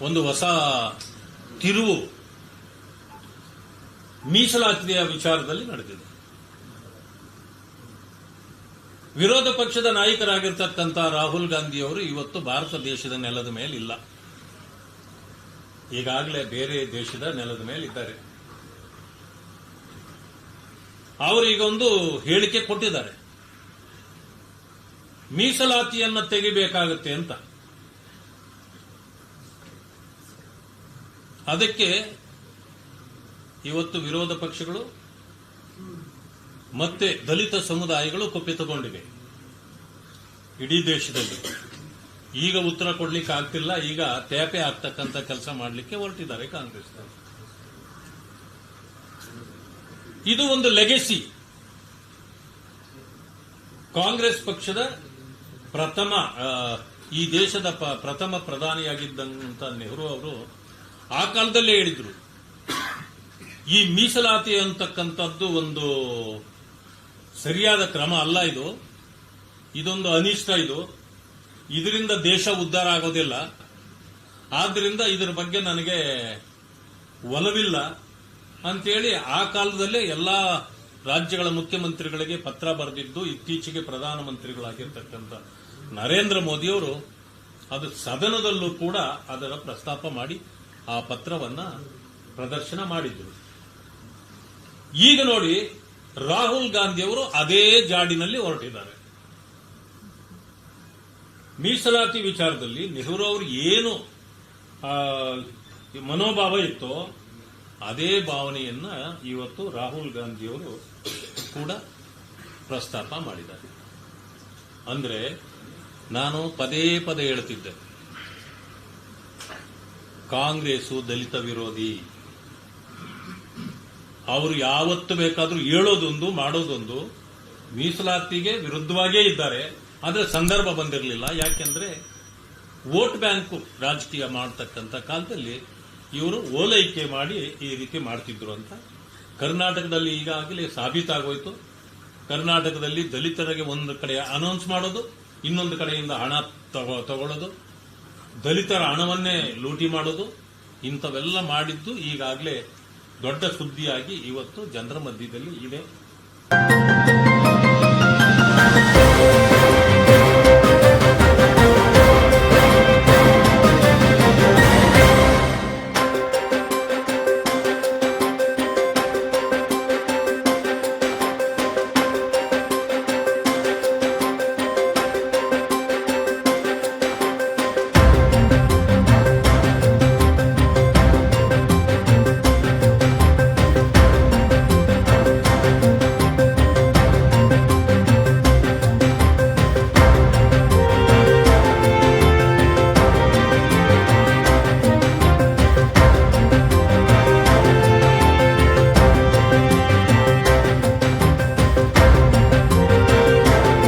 ಒಂದು ಹೊಸ ತಿರುವು ಮೀಸಲಾತಿಯ ವಿಚಾರದಲ್ಲಿ ನಡೆದಿದೆ. ವಿರೋಧ ಪಕ್ಷದ ನಾಯಕರಾಗಿರ್ತಕ್ಕಂಥ ರಾಹುಲ್ ಗಾಂಧಿಯವರು ಇವತ್ತು ಭಾರತ ದೇಶದ ನೆಲದ ಮೇಲೆ ಇಲ್ಲ ಈಗಾಗಲೇ ಬೇರೆ ದೇಶದ ನೆಲದ ಮೇಲೆ ಇದ್ದಾರೆ ಅವರು ಈಗ ಒಂದು ಹೇಳಿಕೆ ಕೊಟ್ಟಿದ್ದಾರೆ. ಮೀಸಲಾತಿಯನ್ನು ತೆಗಿಬೇಕಾಗುತ್ತೆ ಅಂತ. ಅದಕ್ಕೆ ಇವತ್ತು ವಿರೋಧ ಪಕ್ಷಗಳು ಮತ್ತೆ ದಲಿತ ಸಮುದಾಯಗಳು ಕುಪಿತಗೊಂಡಿವೆ ಇಡೀ ದೇಶದಲ್ಲಿ. ಈಗ ಉತ್ತರ ಕೊಡ್ಲಿಕ್ಕೆ ಆಗ್ತಿಲ್ಲ, ಈಗ ತೇಪೆ ಆಗ್ತಕ್ಕಂಥ ಕೆಲಸ ಮಾಡಲಿಕ್ಕೆ ಹೊರಟಿದ್ದಾರೆ ಕಾಂಗ್ರೆಸ್ ಇದು ಒಂದು ಲೆಗೆಸಿ ಕಾಂಗ್ರೆಸ್ ಪಕ್ಷದ ಪ್ರಥಮ ಈ ದೇಶದ ಪ್ರಥಮ ಪ್ರಧಾನಿಯಾಗಿದ್ದಂತ ನೆಹರು ಅವರು ಆ ಕಾಲದಲ್ಲೇ ಹೇಳಿದ್ರು. ಈ ಮೀಸಲಾತಿ ಅಂತಕ್ಕಂಥದ್ದು ಒಂದು ಸರಿಯಾದ ಕ್ರಮ ಅಲ್ಲ ಇದು. ಇದೊಂದು ಅನಿಷ್ಟ ಇದು. ಇದರಿಂದ ದೇಶ ಉದ್ಧಾರ ಆಗೋದಿಲ್ಲ. ಆದ್ದರಿಂದ ಇದರ ಬಗ್ಗೆ ನನಗೆ ಒಲವಿಲ್ಲ ಅಂತೇಳಿ ಆ ಕಾಲದಲ್ಲೇ ಎಲ್ಲಾ ರಾಜ್ಯಗಳ ಮುಖ್ಯಮಂತ್ರಿಗಳಿಗೆ ಪತ್ರ ಬರೆದಿದ್ದು ಇತ್ತೀಚೆಗೆ ಪ್ರಧಾನಮಂತ್ರಿಗಳಾಗಿರ್ತಕ್ಕಂಥ ನರೇಂದ್ರ ಮೋದಿಯವರು ಅದು ಸದನದಲ್ಲೂ ಕೂಡ ಅದರ ಪ್ರಸ್ತಾಪ ಮಾಡಿ ಆ ಪತ್ರವನ್ನ ಪ್ರದರ್ಶನ ಮಾಡಿದ್ರು. ಈಗ ನೋಡಿ, ರಾಹುಲ್ ಗಾಂಧಿಯವರು ಅದೇ ಜಾಡಿನಲ್ಲಿ ಹೊರಟಿದ್ದಾರೆ. ಮೀಸಲಾತಿ ವಿಚಾರದಲ್ಲಿ ನೆಹರು ಅವರು ಏನು ಮನೋಭಾವ ಇತ್ತೋ ಅದೇ ಭಾವನೆಯನ್ನ ಇವತ್ತು ರಾಹುಲ್ ಗಾಂಧಿಯವರು ಕೂಡ ಪ್ರಸ್ತಾಪ ಮಾಡಿದ್ದಾರೆ. ಅಂದ್ರೆ ನಾನು ಪದೇ ಪದೇ ಹೇಳ್ತಿದ್ದೆ. ಕಾಂಗ್ರೆಸ್ಸು ದಲಿತ ವಿರೋಧಿ. ಅವರು ಯಾವತ್ತು ಬೇಕಾದರೂ ಹೇಳೋದೊಂದು, ಮಾಡೋದೊಂದು, ಮೀಸಲಾತಿಗೆ ವಿರುದ್ಧವಾಗೇ ಇದ್ದಾರೆ. ಆದರೆ ಸಂದರ್ಭ ಬಂದಿರಲಿಲ್ಲ. ಯಾಕೆಂದ್ರೆ ವೋಟ್ ಬ್ಯಾಂಕ್ ರಾಜಕೀಯ ಮಾಡತಕ್ಕಂಥ ಕಾಲದಲ್ಲಿ ಇವರು ಓಲೈಕೆ ಮಾಡಿ ಈ ರೀತಿ ಮಾಡ್ತಿದ್ರು ಅಂತ. ಕರ್ನಾಟಕದಲ್ಲಿ ಈಗಾಗಲೇ ಸಾಬೀತಾಗೋಯ್ತು. ಕರ್ನಾಟಕದಲ್ಲಿ ದಲಿತರಿಗೆ ಒಂದು ಕಡೆ ಅನೌನ್ಸ್ ಮಾಡೋದು, ಇನ್ನೊಂದು ಕಡೆಯಿಂದ ಹಣ ತಗೊ- ತಗೊಳ್ಳೋದು. ದಲಿತರ ಹಣವನ್ನೇ ಲೂಟಿ ಮಾಡೋದು ಇಂಥವೆಲ್ಲ ಮಾಡಿದ್ದು ಈಗಾಗಲೇ ದೊಡ್ಡ ಸುದ್ದಿಯಾಗಿ ಇವತ್ತು ಜನರ ಮಧ್ಯದಲ್ಲಿ ಇದೆ.